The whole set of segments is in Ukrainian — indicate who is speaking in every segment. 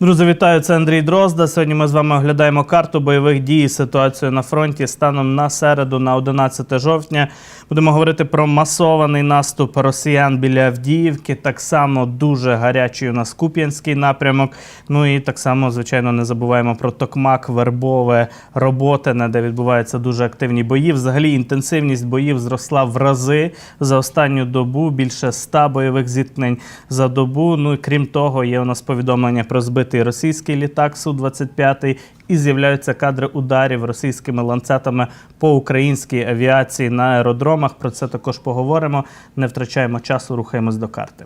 Speaker 1: Друзі, вітаю! Це Андрій Дрозда. Сьогодні ми з вами оглядаємо карту бойових дій ситуацію на фронті станом на середу, на 11 жовтня. Будемо говорити про масований наступ росіян біля Авдіївки. Так само дуже гарячий у нас Куп'янський напрямок. Ну і так само, звичайно, не забуваємо про Токмак, Вербове, Роботине, де відбуваються дуже активні бої. Взагалі інтенсивність боїв зросла в рази за останню добу. Більше 100 бойових зіткнень за добу. Ну і крім того, є у нас повідомлення про збитий російський літак Су-25 і з'являються кадри ударів російськими ланцетами по українській авіації на аеродромах. Про це також поговоримо. Не втрачаємо часу, рухаємось до карти.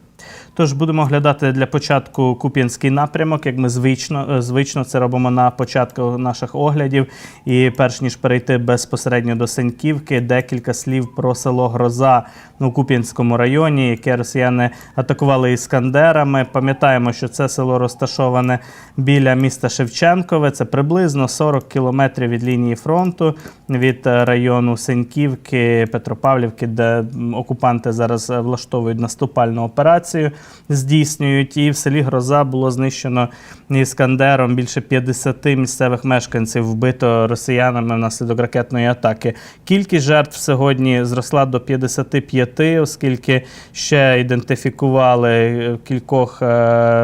Speaker 1: Тож будемо оглядати для початку Куп'янський напрямок, як ми звично, е, звично це робимо на початку наших оглядів. І перш ніж перейти безпосередньо до Сеньківки, декілька слів про село Гроза у Куп'янському районі, яке росіяни атакували іскандерами. Пам'ятаємо, що це село розташоване біля міста Шевченкове. Це приблизно 40 кілометрів від лінії фронту від е, району Сеньківки, Петропавлівки, де окупанти зараз е, влаштовують наступальну операцію, здійснюють. І в селі Гроза було знищено іскандером більше 50 місцевих мешканців, вбито росіянами внаслідок ракетної атаки. Кількість жертв сьогодні зросла до 55, оскільки ще ідентифікували е, кількох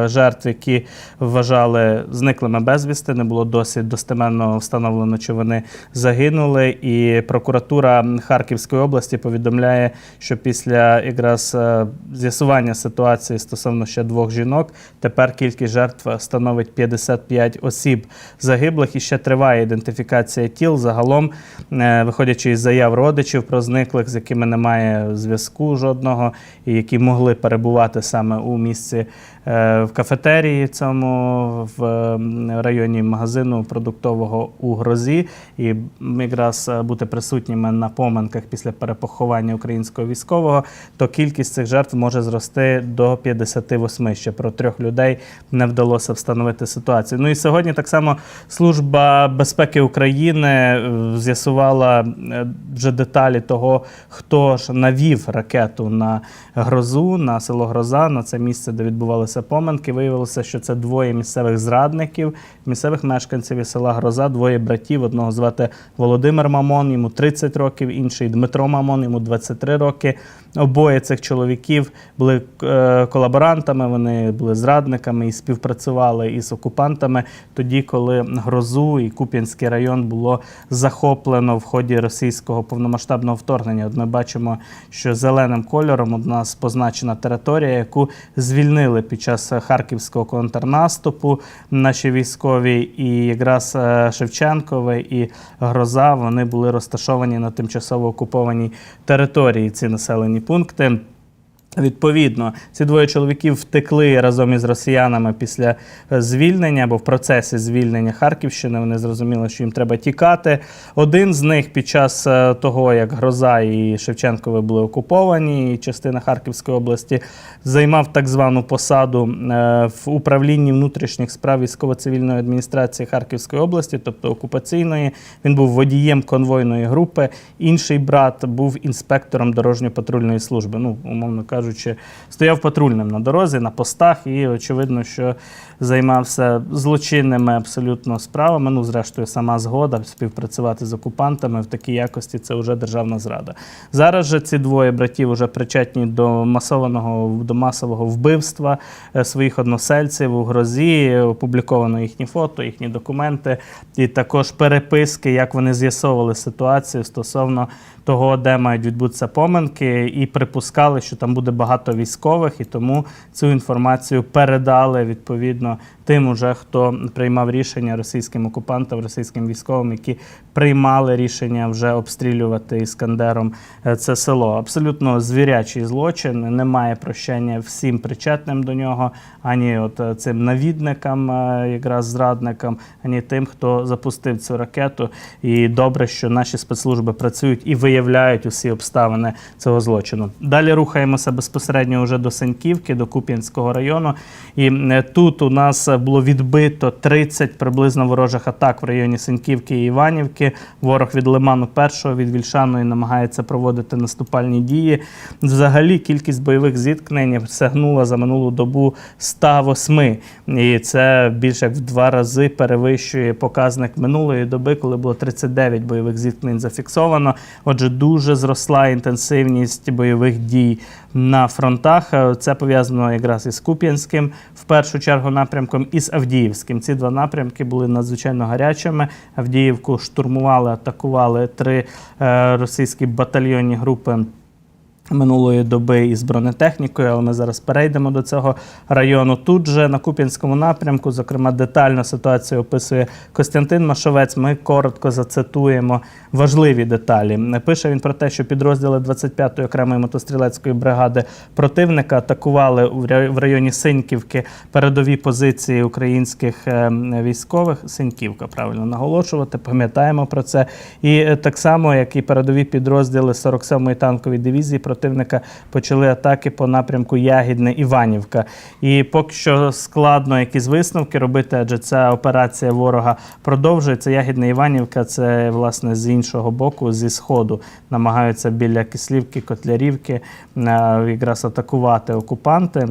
Speaker 1: жертв, які вважали зниклими безвісти. Не було досі достеменно встановлено, чи вони загинули. І прокуратура Харківської області повідомляє, що після якраз е, з'ясування ситуації стосовно ще двох жінок, тепер кількість жертв становить 55 осіб загиблих. І ще триває ідентифікація тіл. Загалом, е, виходячи із заяв родичів про зниклих, з якими немає зв'язку жодного, і які могли перебувати саме у місці в кафетерії цьому в районі магазину продуктового у Грозі, і якраз е, бути присутніми на поминках після перепоховання українського військового, то кількість цих жертв може зрости до 58. Ще про трьох людей не вдалося встановити ситуацію. Ну і сьогодні так само Служба безпеки України е, з'ясувала е, вже деталі того, хто ж навів ракету на грозу, на село Гроза, на це місце, де відбувалися поминки. Виявилося, що це двоє місцевих зрадників, місцевих мешканців із села Гроза, двоє братів. Одного звати Володимир Мамон, йому 30 років, інший Дмитро Мамон, йому 23 роки. Обоє цих чоловіків були е, колаборантами, вони були зрадниками і співпрацювали із окупантами тоді, коли Грозу і Куп'янський район було захоплено в ході російського повномасштабного вторгнення. От ми бачимо, що зеленим кольором у нас позначена територія, яку звільнили під час харківського контрнаступу наші військові, і якраз е, Шевченкове і Гроза вони були розташовані на тимчасово окупованій території. Ці населені пункти. Відповідно, ці двоє чоловіків втекли разом із росіянами після е, звільнення або в процесі звільнення Харківщини. Вони зрозуміли, що їм треба тікати. Один з них під час е, того, як Гроза і Шевченкове були окуповані, і частина Харківської області займав так звану посаду е, в управлінні внутрішніх справ військово-цивільної адміністрації Харківської області, тобто окупаційної. Він був водієм конвойної групи. Інший брат був інспектором дорожньо-патрульної служби. Ну, умовно кажучи, стояв патрульним на дорозі, на постах, і очевидно, що займався злочинними абсолютно справами. Ну, зрештою, сама згода співпрацювати з окупантами в такій якості це вже державна зрада. Зараз же ці двоє братів вже причетні до масованого до масового вбивства е, своїх односельців у грозі. Опубліковано їхні фото, їхні документи, і також переписки, як вони з'ясовували ситуацію стосовно того, де мають відбутися поминки, і припускали, що там буде багато військових, і тому цю інформацію передали відповідно можна тим, уже хто приймав рішення російським окупантам, російським військовим, які приймали рішення вже обстрілювати іскандером е, це село. Абсолютно звірячий злочин, немає прощення всім причетним до нього, ані от е, цим навідникам, е, якраз зрадникам, ані тим, хто запустив цю ракету. І добре, що наші спецслужби працюють і виявляють усі обставини цього злочину. Далі рухаємося безпосередньо вже до Сеньківки, до Куп'янського району. І тут у нас було відбито 30 приблизно ворожих атак в районі Сеньківки і Іванівки. Ворог від Лиману першого, від Вільшаної намагається проводити наступальні дії. Взагалі кількість бойових зіткнень сягнула за минулу добу 108. І це більше як в два рази перевищує показник минулої доби, коли було 39 бойових зіткнень зафіксовано. Отже, дуже зросла інтенсивність бойових дій на фронтах. Е, Це пов'язано якраз із Куп'янським, в першу чергу напрямком, і з Авдіївським. Ці два напрямки були надзвичайно гарячими. Авдіївку штурмували, атакували три е, російські батальйонні групи. Минулої доби із бронетехнікою, але ми зараз перейдемо до цього району. Тут же на Куп'янському напрямку, зокрема, детально ситуацію описує Костянтин Машовець. Ми коротко зацитуємо важливі деталі. Пише він про те, що підрозділи 25-ї окремої мотострілецької бригади противника атакували в районі Синьківки передові позиції українських е, військових. Синьківка, правильно наголошувати, пам'ятаємо про це. І е, так само, як і передові підрозділи 47-ї танкової дивізії противника почали атаки по напрямку Ягідне Іванівка. І поки що складно якісь висновки робити, адже ця операція ворога продовжується. Ягідне Іванівка це власне з іншого боку, зі сходу намагаються біля Кислівки, Котлярівки е, якраз атакувати окупанти.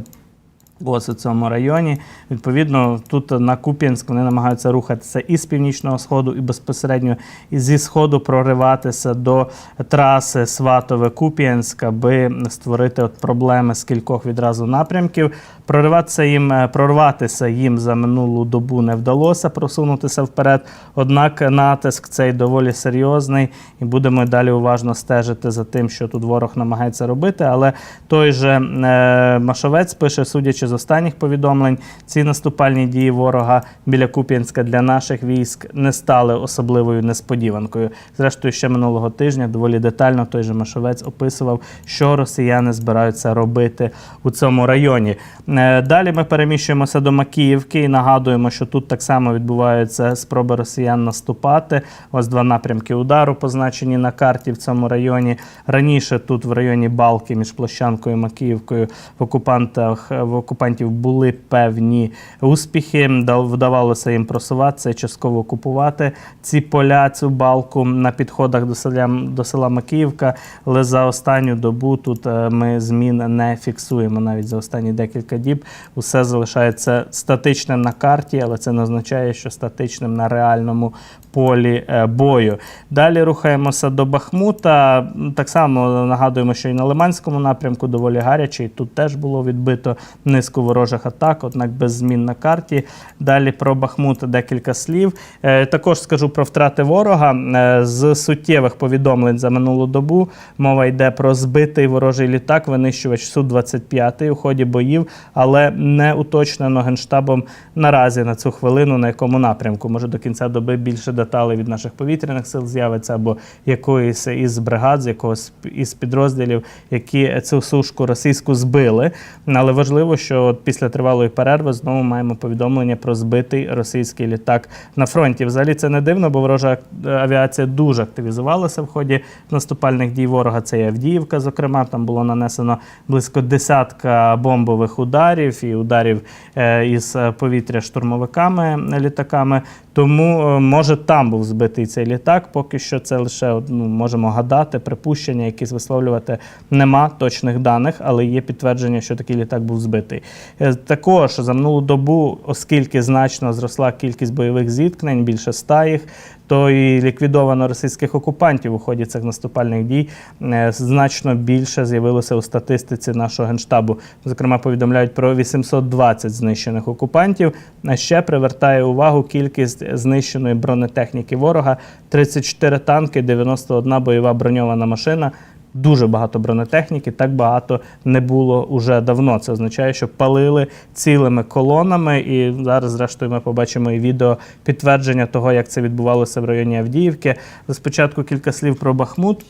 Speaker 1: Ось у цьому районі. Відповідно, тут на Куп'янськ вони намагаються рухатися і з північного сходу, і безпосередньо і зі сходу прориватися до траси Сватове-Куп'янськ, аби створити от проблеми з кількох відразу напрямків. Прориватися їм, е, прорватися їм за минулу добу не вдалося просунутися вперед. Однак натиск цей доволі серйозний, і будемо далі уважно стежити за тим, що тут ворог намагається робити. Але той же е, Машовець пише, судячи з останніх повідомлень, ці наступальні дії ворога біля Куп'янська для наших військ не стали особливою несподіванкою. Зрештою, ще минулого тижня доволі детально той же Машовець описував, що росіяни збираються робити у цьому районі. Е, Далі ми переміщуємося до Макіївки і нагадуємо, що тут так само відбуваються спроби росіян наступати. Ось два напрямки удару позначені на карті в цьому районі. Раніше тут в районі Балки між Площанкою і Макіївкою в окупантах в окупантів були певні успіхи. Вдавалося їм просуватися і частково окупувати ці поля, цю балку на підходах до села, до села Макіївка. Але за останню добу тут е, ми змін не фіксуємо. Навіть за останні декілька діб усе залишається статичним на карті, але це не означає, що статичним на реальному полі е, бою. Далі рухаємося до Бахмута. Так само нагадуємо, що і на Лиманському напрямку доволі гарячий. Тут теж було відбито низку ворожих атак, однак без змін на карті. Далі про Бахмут декілька слів. Е, Також скажу про втрати ворога. Е, З суттєвих повідомлень за минулу добу мова йде про збитий ворожий літак, винищувач Су-25 у ході боїв, але не уточнено генштабом наразі на цю хвилину, на якому напрямку. Може до кінця доби більше деталей від наших повітряних сил з'явиться або якоїсь із бригад, з якогось із підрозділів, які цю сушку російську збили. Але важливо, що от після тривалої перерви знову маємо повідомлення про збитий російський літак на фронті. Взагалі це не дивно, бо ворожа авіація дуже активізувалася в ході наступальних дій ворога. Це і Авдіївка, зокрема, там було нанесено близько десятка бомбових ударів і ударів е, із е, повітря штурмовиками літаками. Тому е, може там був збитий цей літак. Поки що це лише ну, можемо гадати, припущення, якісь висловлювати. Нема точних даних, але є підтвердження, що такий літак був збитий. Е, Також за минулу добу, оскільки значно зросла кількість бойових зіткнень, більше ста їх, то і ліквідовано російських окупантів у ході цих наступальних дій е, значно більше з'явилося у статистиці нашого генштабу. Зокрема, повідомляють про 820 знищених окупантів. А ще привертає увагу кількість знищеної бронетехніки ворога: 34 танки, 91 бойова броньована машина. Дуже багато бронетехніки, так багато не було уже давно. Це означає, що палили цілими колонами. І зараз, зрештою, ми побачимо і відео підтвердження того, як це відбувалося в районі Авдіївки. Спочатку кілька слів про Бахмут.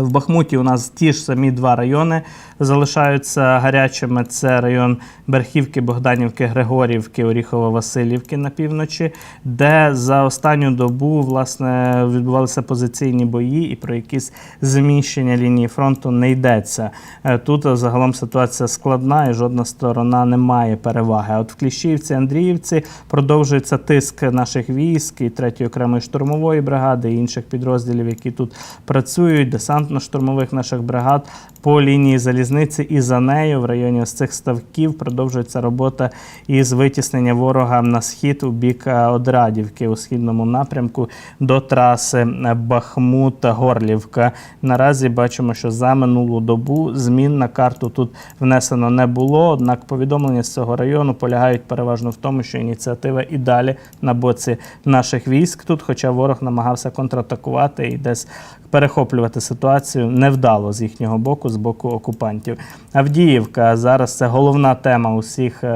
Speaker 1: В Бахмуті у нас ті ж самі два райони залишаються гарячими. Це район Берхівки, Богданівки, Григорівки, Оріхово-Василівки на півночі, де за останню добу власне відбувалися позиційні бої, і про якісь зміщення лінії фронту не йдеться. Е, Тут загалом ситуація складна, і жодна сторона не має переваги. А От в Кліщівці, Андріївці продовжується тиск наших військ і 3-ї окремої штурмової бригади і інших підрозділів, які тут працюють, десантно-штурмових наших бригад по лінії залізниці і за нею в районі ось цих ставків продовжується робота із витіснення ворога на схід у бік е, Одрадівки у східному напрямку до траси е, Бахмут-Горлівка. Наразі бачимо, що за минулу добу змін на карту тут внесено не було. Однак повідомлення з цього району полягають переважно в тому, що ініціатива і далі на боці наших військ тут, хоча ворог намагався контратакувати і десь перехоплювати ситуацію невдало з їхнього боку, з боку окупантів. Авдіївка зараз це головна тема усіх е,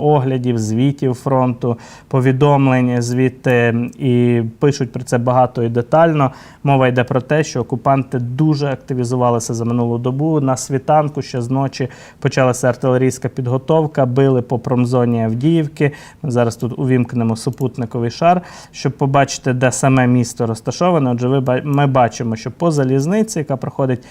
Speaker 1: оглядів, звітів фронту, повідомлень звідти і пишуть про це багато і детально. Мова йде про те, що окупанти дуже активізувалися за минулу добу. На світанку ще з ночі почалася артилерійська підготовка, били по промзоні Авдіївки. Ми зараз тут увімкнемо супутниковий шар, щоб побачити, де саме місто розташоване. Отже, ми бачимо, що по залізниці, яка проходить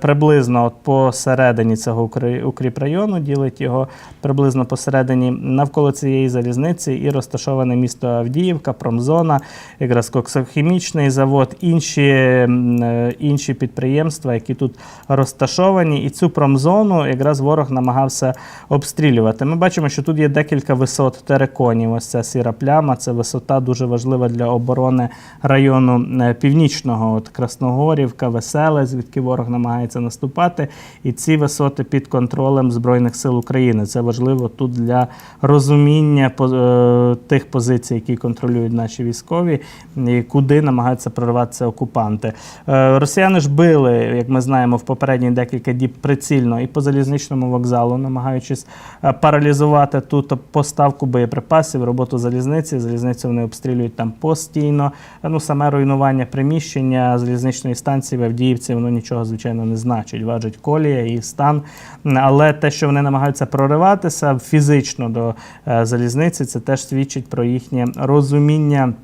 Speaker 1: приблизно от посередині цього укрі- укріпрайону, ділить його приблизно посередині навколо цієї залізниці і розташоване місто Авдіївка, промзона, якраз коксохімічний завод, інші, е, інші підприємства, які тут розташовані. І цю промзону якраз ворог намагався обстрілювати. Ми бачимо, що тут є декілька висот териконів. Ось ця сіра пляма, це висота дуже важлива для оборони району е, північного, от Красногорівка, Веселе, звідки ворог намагається наступати. І ці висоти під контролем Збройних сил України. Це важливо тут для розуміння е, тих позицій, які контролюють наші військові, і куди намагаються прориватися окупанти. Е, Росіяни ж били, як ми знаємо, в попередні декілька діб прицільно і по залізничному вокзалу, намагаючись е, паралізувати тут поставку боєприпасів, роботу залізниці. Залізницю вони обстрілюють там постійно. Ну, саме руйнування приміщення залізничної станції в Авдіївці, воно нічого, звичайно, не значить. Важить колія і стан. Але те, що вони намагаються прориватися фізично до е, залізниці, це теж свідчить про їхнє розуміння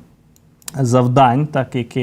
Speaker 1: завдань, так, які,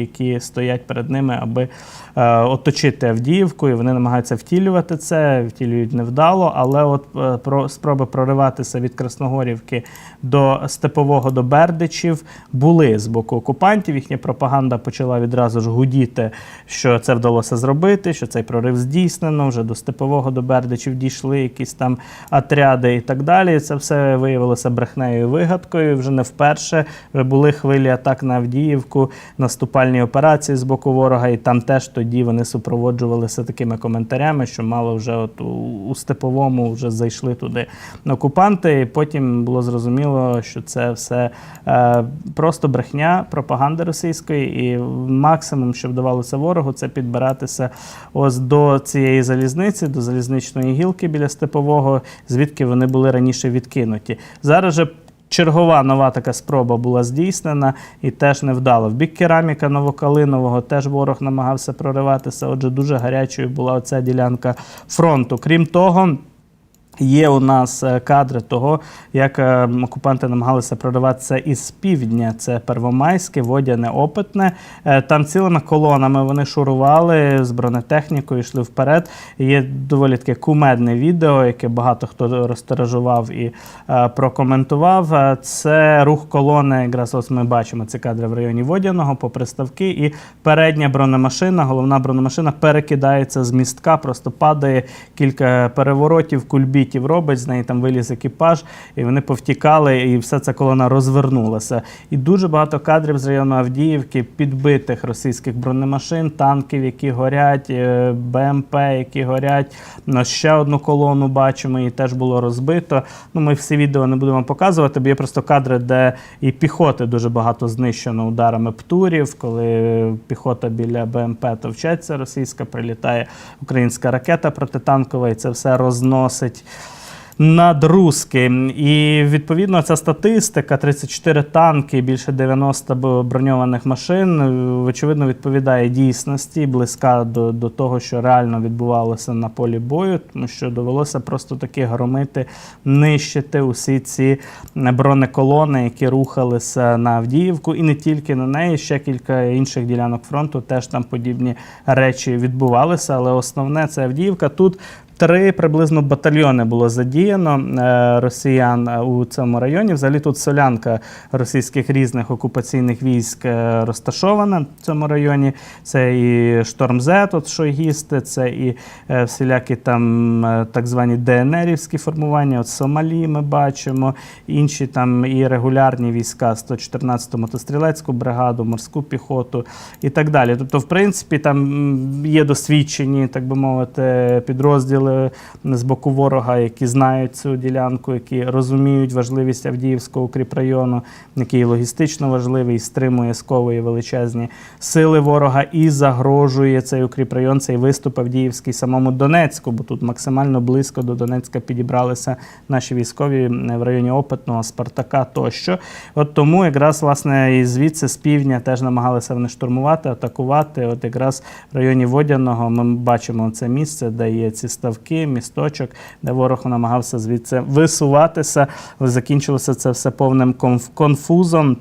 Speaker 1: які стоять перед ними, аби е, оточити Авдіївку, і вони намагаються втілювати це, втілюють невдало, але от е, про спроби прориватися від Красногорівки до Степового до Бердичів були з боку окупантів. Їхня пропаганда почала відразу ж гудіти, що це вдалося зробити, що цей прорив здійснено. Вже до Степового до Бердичів дійшли якісь там отряди і так далі. Це все виявилося брехнею і вигадкою. Вже не вперше вже були хвилі атак на Авдіївку, наступальні операції з боку ворога, і там теж тоді вони супроводжувалися такими коментарями, що мало вже от у, степовому вже зайшли туди окупанти. І потім було зрозуміло, що це все е, просто брехня пропаганди російської, і максимум, що вдавалося ворогу, це підбиратися ось до цієї залізниці, до залізничної гілки біля степового, звідки вони були раніше відкинуті. Зараз же Чергова нова така спроба була здійснена і теж невдало. В бік кераміка Новокалинового теж ворог намагався прориватися. Отже, дуже гарячою була оця ділянка фронту. Крім того. Є у нас е, кадри того, як е, окупанти намагалися прориватися із півдня. Це Первомайське, Водяне, Опитне. Е, Там цілими колонами вони шурували з бронетехнікою, йшли вперед. Є доволі таке кумедне відео, яке багато хто розтиражував і е, прокоментував. Це рух колони. Якраз ось ми бачимо ці кадри в районі Водяного по приставки. І передня бронемашина, головна бронемашина перекидається з містка, просто падає кілька переворотів, кульбітів робить, з неї там виліз екіпаж, і вони повтікали, і вся ця колона розвернулася. І дуже багато кадрів з району Авдіївки, підбитих російських бронемашин, танків, які горять, е, БМП, які горять. Ну, ще одну колону бачимо, і теж було розбито. Ну, ми всі відео не будемо показувати, бо є просто кадри, де і піхоти дуже багато знищено ударами птурів, коли піхота біля БМП товчеться російська, прилітає українська ракета протитанкова, і це все розносить. Над Руски. І відповідно ця статистика: 34 танки, більше 90 броньованих машин, е, очевидно, відповідає дійсності, близька до, до того, що реально відбувалося на полі бою, тому що довелося просто таки громити, нищити усі ці бронеколони, які рухалися на Авдіївку, і не тільки на неї, ще кілька інших ділянок фронту теж там подібні речі відбувалися. Але основне це Авдіївка. Тут Три приблизно батальйони було задіяно е, росіян е, у цьому районі. Взагалі тут солянка російських різних окупаційних військ е, розташована в цьому районі. Це і Шторм З, от шойгісти, це і всілякі там так звані ДНРівські формування. От Сомалі ми бачимо, інші там і регулярні війська 114-ту мотострілецьку бригаду, морську піхоту і так далі. Тобто, в принципі, там є досвідчені, так би мовити, підрозділи з боку ворога, які знають цю ділянку, які розуміють важливість Авдіївського укріпрайону, який логістично важливий, стримує, сковує величезні сили ворога і загрожує цей укріпрайон, цей виступ Авдіївський самому Донецьку, бо тут максимально близько до Донецька підібралися наші військові в районі Опитного, Спартака тощо. От тому якраз власне і звідси з півдня теж намагалися вони штурмувати, атакувати. От якраз в районі Водяного ми бачимо це місце, де є ці ставки, місточок, де ворог намагався звідси висуватися. Закінчилося це все повним конф- конфузом.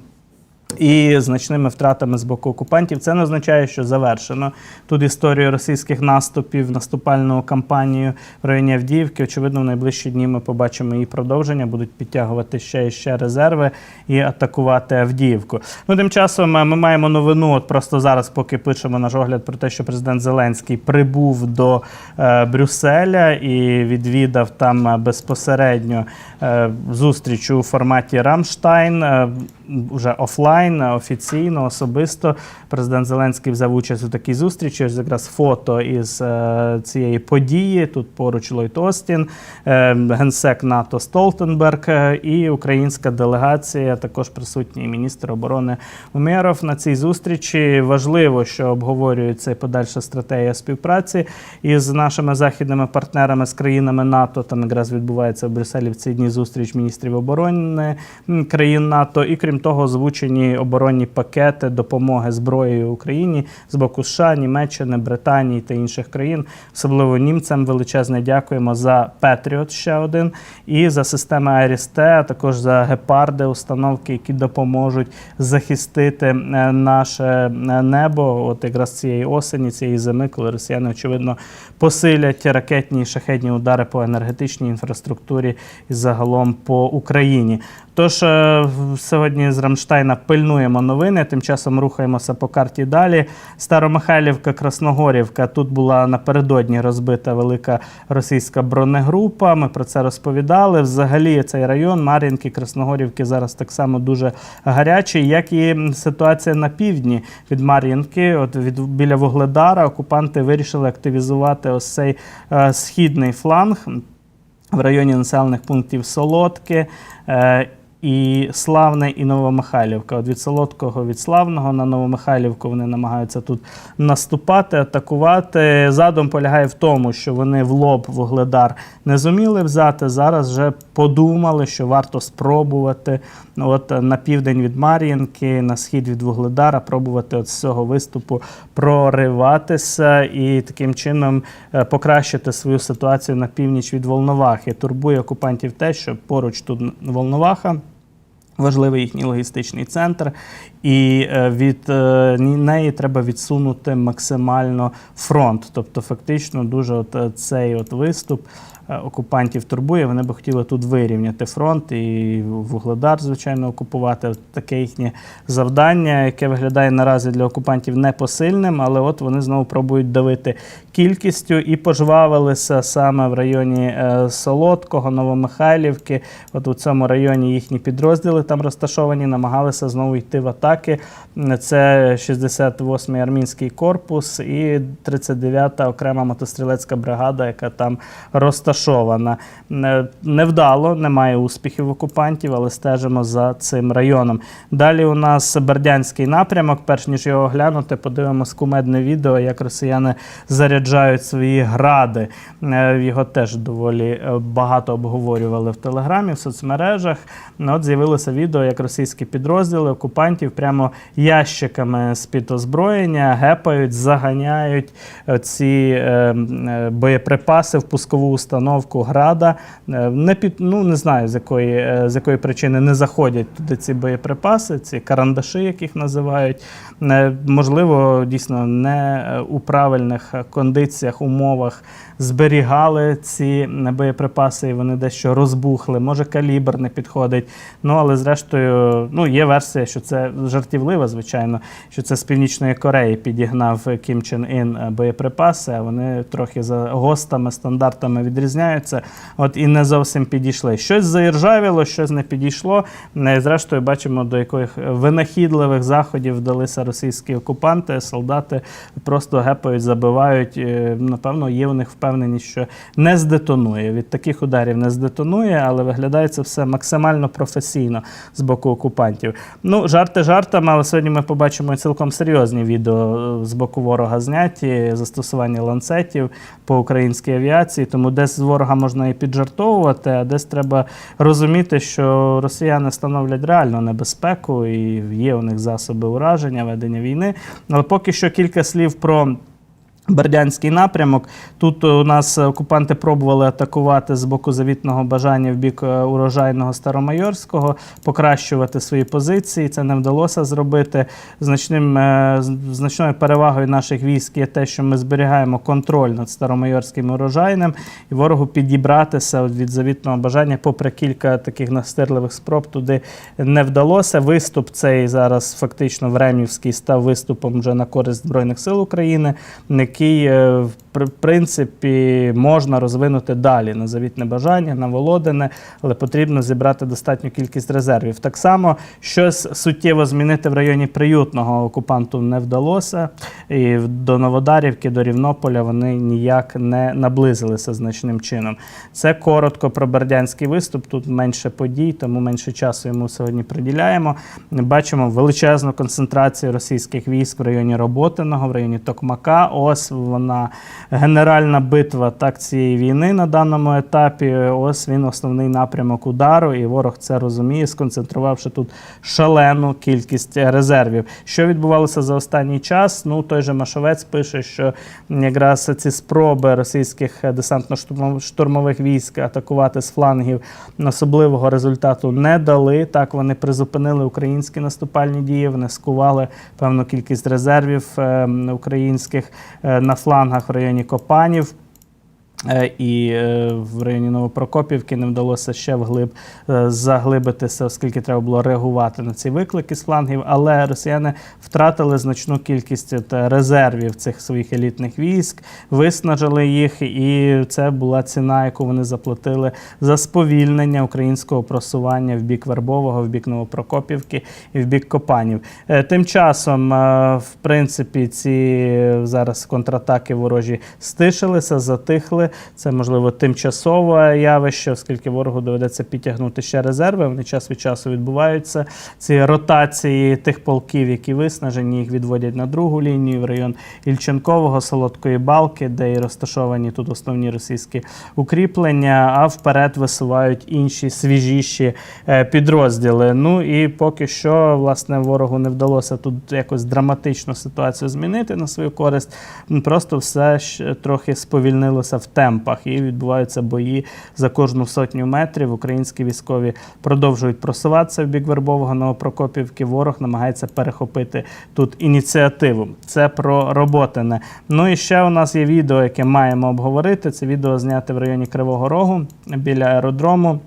Speaker 1: І значними втратами з боку окупантів це не означає, що завершено тут історію російських наступів, наступальну кампанію в районі Авдіївки. Очевидно, в найближчі дні ми побачимо її продовження, будуть підтягувати ще і ще резерви і атакувати Авдіївку. Ну тим часом е, ми маємо новину. От просто зараз, поки пишемо наш огляд про те, що президент Зеленський прибув до е, Брюсселя і відвідав там е, безпосередньо е, зустріч у форматі Рамштайн. Вже офлайн, офіційно, особисто. Президент Зеленський взяв участь у такій зустрічі. Ось якраз фото із е, цієї події. Тут поруч Ллойд Остін, е, генсек НАТО Столтенберг е, і українська делегація, також присутній міністр оборони Умєров на цій зустрічі. Важливо, що обговорюється подальша стратегія співпраці із нашими західними партнерами з країнами НАТО. Там якраз відбувається в Брюсселі в ці дні зустріч міністрів оборони країн НАТО. І крім того, озвучені оборонні пакети допомоги зброєю Україні з боку США, Німеччини, Британії та інших країн. Особливо німцям величезне дякуємо за Петріот ще один і за системи Айріс-Т, а також за гепарди, установки, які допоможуть захистити е, наше е, небо. От якраз цієї осені, цієї зими, коли росіяни очевидно посилять ракетні і шахетні удари по енергетичній інфраструктурі і загалом по Україні. Тож е, сьогодні з Рамштайна пильнуємо новини. Тим часом рухаємося по карті далі. Старомихайлівка, Красногорівка. Тут була напередодні розбита велика російська бронегрупа. Ми про це розповідали. Взагалі, цей район Мар'їнки, Красногорівки зараз так само дуже гарячий, як і ситуація на півдні від Мар'їнки. От від біля Вугледара окупанти вирішили активізувати ось цей е, східний фланг в районі населених пунктів Солодки. Е, і Славне, і Новомихайлівка. От від Солодкого, від Славного на Новомихайлівку вони намагаються тут наступати, атакувати. Задум полягає в тому, що вони в лоб вугледар не зуміли взяти. Зараз вже подумали, що варто спробувати от е, на південь від Мар'їнки, на схід від Вугледара, пробувати от з цього виступу прориватися і таким чином е, покращити свою ситуацію на північ від Волновахи. Турбує окупантів те, що поруч тут Волноваха. Важливий їхній логістичний центр, і е, від е, неї треба відсунути максимально фронт. Тобто, фактично, дуже от е, цей от виступ окупантів турбує. Вони би хотіли тут вирівняти фронт і Вугледар, звичайно, окупувати. Таке їхнє завдання, яке виглядає наразі для окупантів непосильним, але от вони знову пробують давити кількістю і пожвавилися саме в районі е, Солодкого, Новомихайлівки. От у цьому районі їхні підрозділи там розташовані, намагалися знову йти в атаки. Це 68-й армійський корпус і 39-та окрема мотострілецька бригада, яка там розташована. Не- Невдало, немає успіхів окупантів, але стежимо за цим районом. Далі у нас Бердянський напрямок. Перш ніж його оглянути, подивимось кумедне відео, як росіяни заряджають свої гради. Е, Його теж доволі е, багато обговорювали в телеграмі, в соцмережах. Ну, От з'явилося відео, як російські підрозділи окупантів прямо ящиками з-під озброєння гепають, заганяють е, ці е, е, боєприпаси в пускову установку града. Е, Не під ну не знаю з якої е, з якої причини не заходять туди ці боєприпаси, ці карандаші, яких називають. Е, Можливо, дійсно не у правильних кондиціях, умовах зберігали ці боєприпаси, і вони дещо розбухли. Може, калібр не підходить. Ну але зрештою, ну є версія, що це жартівлива, звичайно, що це з північної Кореї підігнав Кім Чен Ін боєприпаси. А вони трохи за гостами, стандартами відрізняються. От і не зовсім підійшли. Щось заіржавіло, щось не підійшло. Е, Зрештою, бачимо, до яких винахідливих заходів вдалися російські окупанти, солдати просто гепають, забивають. Е, Напевно, є у них впевненість, що не здетонує. Від таких ударів не здетонує, але виглядає це все максимально професійно з боку окупантів. Ну, жарти жартами, але сьогодні ми побачимо цілком серйозні відео е, з боку ворога зняті, застосування ланцетів по українській авіації. Тому десь ворога можна і піджартовувати, а десь треба розуміти, що росіяни становлять реальну небезпеку і є у них засоби ураження, ведення війни. Але поки що кілька слів про. Бердянський напрямок. Тут у нас окупанти пробували атакувати з боку завітного бажання в бік е, урожайного Старомайорського, покращувати свої позиції. Це не вдалося зробити. Значним, е, значною перевагою наших військ є те, що ми зберігаємо контроль над Старомайорським урожайним і ворогу підібратися від завітного бажання, попри кілька таких настирливих спроб, туди не вдалося. Виступ цей зараз фактично времівський став виступом вже на користь Збройних сил України, який е, в при- принципі можна розвинути далі на завітне бажання, на Володине, але потрібно зібрати достатню кількість резервів. Так само щось суттєво змінити в районі приютного окупанту не вдалося. І до Новодарівки, до Рівнополя вони ніяк не наблизилися значним чином. Це коротко про бердянський виступ. Тут менше подій, тому менше часу йому сьогодні приділяємо. Бачимо величезну концентрацію російських військ в районі Роботиного, в районі Токмака. Ось вона генеральна битва так цієї війни на даному етапі. Ось він основний напрямок удару, і ворог це розуміє, сконцентрувавши тут шалену кількість резервів. Що відбувалося за останній час? Ну той же Машовець пише, що якраз ці спроби російських десантно-штурмових військ атакувати з флангів особливого результату не дали. Так вони призупинили українські наступальні дії, вони скували певну кількість резервів е, українських е, на флангах в районі Копанів. Е, І е, в районі Новопрокопівки не вдалося ще вглиб е, заглибитися, оскільки треба було реагувати на ці виклики з флангів. Але росіяни втратили значну кількість резервів цих своїх елітних військ, виснажили їх, і це була ціна, яку вони заплатили за сповільнення українського просування в бік Вербового, в бік Новопрокопівки і в бік Копанів. Тим часом, в принципі, ці зараз контратаки ворожі стишилися, затихли. Це можливо тимчасове явище, оскільки ворогу доведеться підтягнути ще резерви. Вони час від часу відбуваються. Ці ротації тих полків, які виснажені, їх відводять на другу лінію в район Ільченкового, Солодкої Балки, де і розташовані тут основні російські укріплення, а вперед висувають інші свіжіші е, підрозділи. Ну і поки що, власне, ворогу не вдалося тут якось драматично ситуацію змінити на свою користь. Просто все трохи сповільнилося в темпах і відбуваються бої за кожну сотню метрів. Українські військові продовжують просуватися в бік Вербового Новопрокопівки. Ворог намагається перехопити тут ініціативу. Це про роботине. Ну і ще у нас є відео, яке маємо обговорити. Це відео зняте в районі Кривого Рогу біля аеродрому.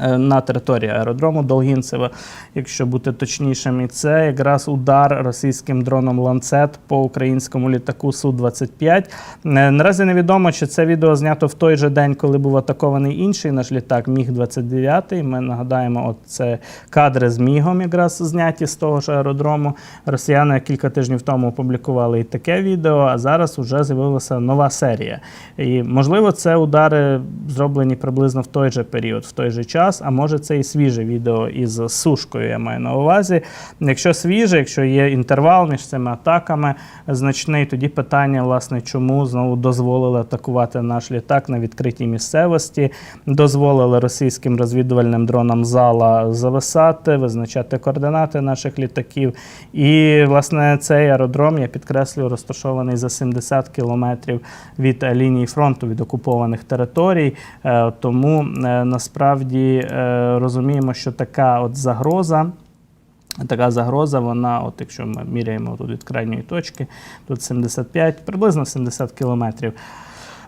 Speaker 1: Е, на території аеродрому Долгінцева, якщо бути точнішим. І це якраз удар російським дроном Ланцет по українському літаку Су-25. Е, Наразі невідомо, чи це відео знято в той же день, коли був атакований інший наш літак Міг-29. Ми нагадаємо, от це кадри з Мігом якраз зняті з того ж аеродрому. Росіяни кілька тижнів тому опублікували і таке відео, а зараз вже з'явилася нова серія. І можливо, це удари зроблені приблизно в той же період, в той же час. А може, це і свіже відео із сушкою. Я маю на увазі. Якщо свіже, якщо є інтервал між цими атаками значний, тоді питання, власне, чому знову дозволили атакувати наш літак на відкритій місцевості, дозволили російським розвідувальним дронам зала зависати, визначати координати наших літаків. І, власне, цей аеродром, я підкреслюю, розташований за 70 кілометрів від лінії фронту, від окупованих територій. Е, Тому е, насправді е, розуміємо, що така от загроза. Така загроза, вона, от якщо ми міряємо тут від крайньої точки, тут 75, приблизно 70 кілометрів.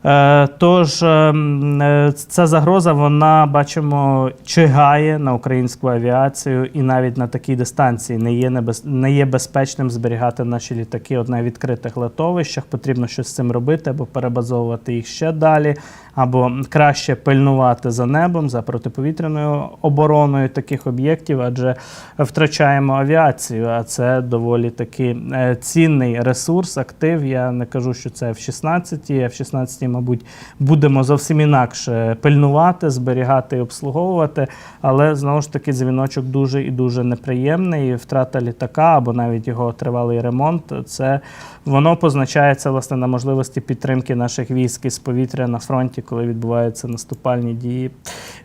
Speaker 1: Е, Тож е, м, е, ця загроза, вона бачимо, чигає на українську авіацію, і навіть на такій дистанції не є небез... не є безпечним зберігати наші літаки от на відкритих летовищах. Потрібно щось з цим робити, або перебазовувати їх ще далі, або краще пильнувати за небом, за протиповітряною обороною таких об'єктів, адже втрачаємо авіацію. А це доволі таки е, цінний ресурс, актив. Я не кажу, що це в 16 а в 16 мабуть, будемо зовсім інакше пильнувати, зберігати і обслуговувати. Але знову ж таки дзвіночок дуже і дуже неприємний. І Втрата літака або навіть його тривалий ремонт. Це воно позначається власне на можливості підтримки наших військ із повітря на фронті, коли відбуваються наступальні дії.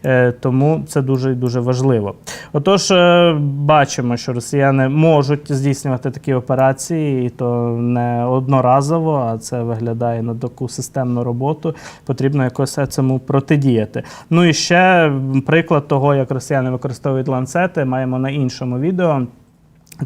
Speaker 1: Е, Тому це дуже дуже важливо. Отож, е, бачимо, що росіяни можуть здійснювати такі операції, і то не одноразово, а це виглядає на таку системну роботу. Потрібно якось цьому протидіяти. Ну і ще приклад того, як росіяни використовують ланцети, маємо на іншому відео.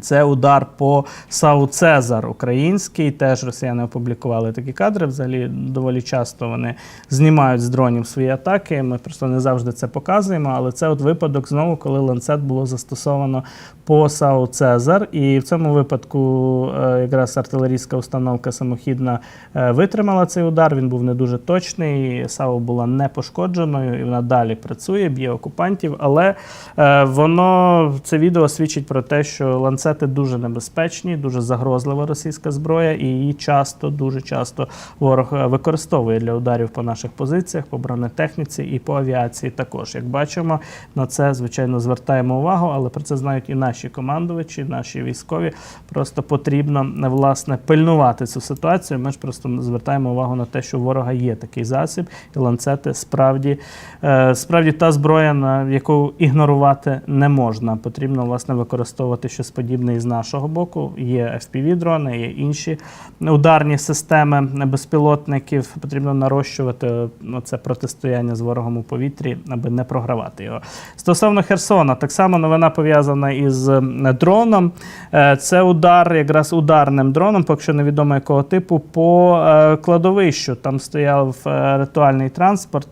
Speaker 1: Це удар по САУ Цезар український. Теж росіяни опублікували такі кадри. Взагалі доволі часто вони знімають з дронів свої атаки. Ми просто не завжди це показуємо. Але це от випадок знову, коли ланцет було застосовано по САУ Цезар. І в цьому випадку е, якраз артилерійська установка самохідна е, витримала цей удар. Він був не дуже точний. САУ була не пошкодженою, і вона далі працює, б'є окупантів. Але е, воно це відео свідчить про те, що ланцети дуже небезпечні, дуже загрозлива російська зброя, і її часто, дуже часто ворог е, використовує для ударів по наших позиціях, по бронетехніці і по авіації. Також як бачимо, на це звичайно звертаємо увагу, але про це знають і наші командувачі, наші військові. Просто потрібно е, власне пильнувати цю ситуацію. Ми ж просто звертаємо увагу на те, що у ворога є такий засіб, і ланцети справді, е, справді та зброя, на яку ігнорувати не можна. Потрібно власне використовувати щось подібне із нашого боку. Є FPV-дрони, є інші ударні системи безпілотників. Потрібно нарощувати ну, це протистояння з ворогом у повітрі, аби не програвати його. Стосовно Херсона, так само новина пов'язана із е, дроном. Е, Це удар, якраз ударним дроном, поки що невідомо якого типу, по е, кладовищу. Там стояв ритуальний транспорт.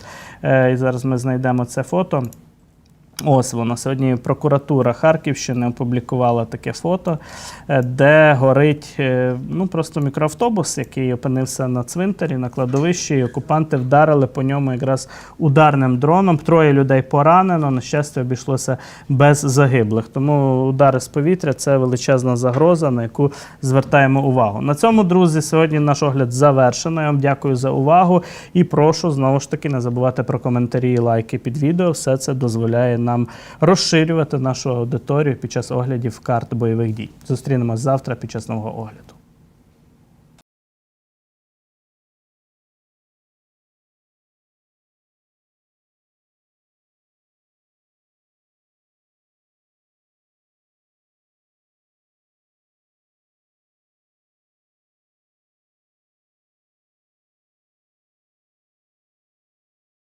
Speaker 1: І зараз ми знайдемо це фото. Ось воно. Сьогодні прокуратура Харківщини опублікувала таке фото, е, де горить е, ну, просто мікроавтобус, який опинився на цвинтарі, на кладовищі, і окупанти вдарили по ньому якраз ударним дроном. Троє людей поранено. На щастя, обійшлося без загиблих. Тому удари з повітря це величезна загроза, на яку звертаємо увагу. На цьому, друзі, сьогодні наш огляд завершено. Я вам дякую за увагу і прошу знову ж таки не забувати про коментарі і лайки під відео. Все це дозволяє нам розширювати нашу аудиторію під час оглядів карт бойових дій. Зустрінемось завтра під час нового огляду.